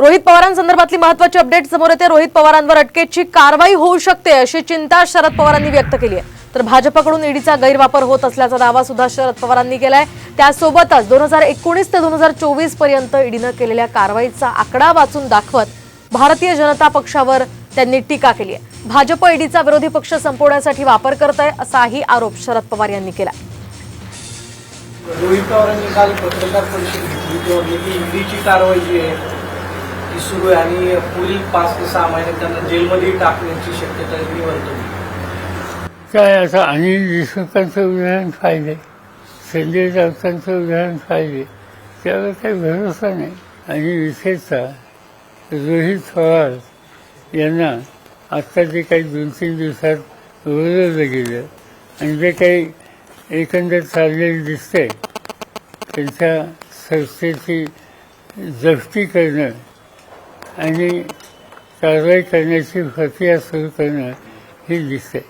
रोहित पवारांसंदर्भातली महत्वाची अपडेट समोर येते. रोहित पवारांवर अटकेची कारवाई होऊ शकते अशी चिंता शरद पवारांनी व्यक्त केली आहे. तर भाजपकडून ईडीचा गैरवापर होत असल्याचा दावा सुद्धा शरद पवारांनी केलाय. त्यासोबतच दोन हजार एकोणीस ते दोन हजार चोवीसपर्यंत ईडीनं केलेल्या कारवाईचा आकडा वाचून दाखवत भारतीय जनता पक्षावर त्यांनी टीका केली आहे. भाजप ईडीचा विरोधी पक्ष संपवण्यासाठी वापर करत आहे असाही आरोप शरद पवार यांनी केला रोहित पवारांनी काल पत्रकार परिषद घेतली ईडीची कारवाई जी आहे ती सुरू आहे आणि पुढील पाच ते सहा महिने त्यांना जेलमध्ये टाकण्याची शक्यता मी. वर्तवली काय आता अनिल देशमुखांचं उदाहरण पाहिजे संजय राऊतांचं उदाहरण पाहिजे त्यावर काही भरोसा नाही. आणि विशेषतः रोहित पवार यांना आत्ता जे काही दोन तीन दिवसात वळवलं गेलं आणि जे काही एकंदर चाललेलं दिसतंय त्यांच्या संस्थेची जप्ती करणं आणि कारवाई करण्याची प्रक्रिया सुरू करणं हे दिसतंय.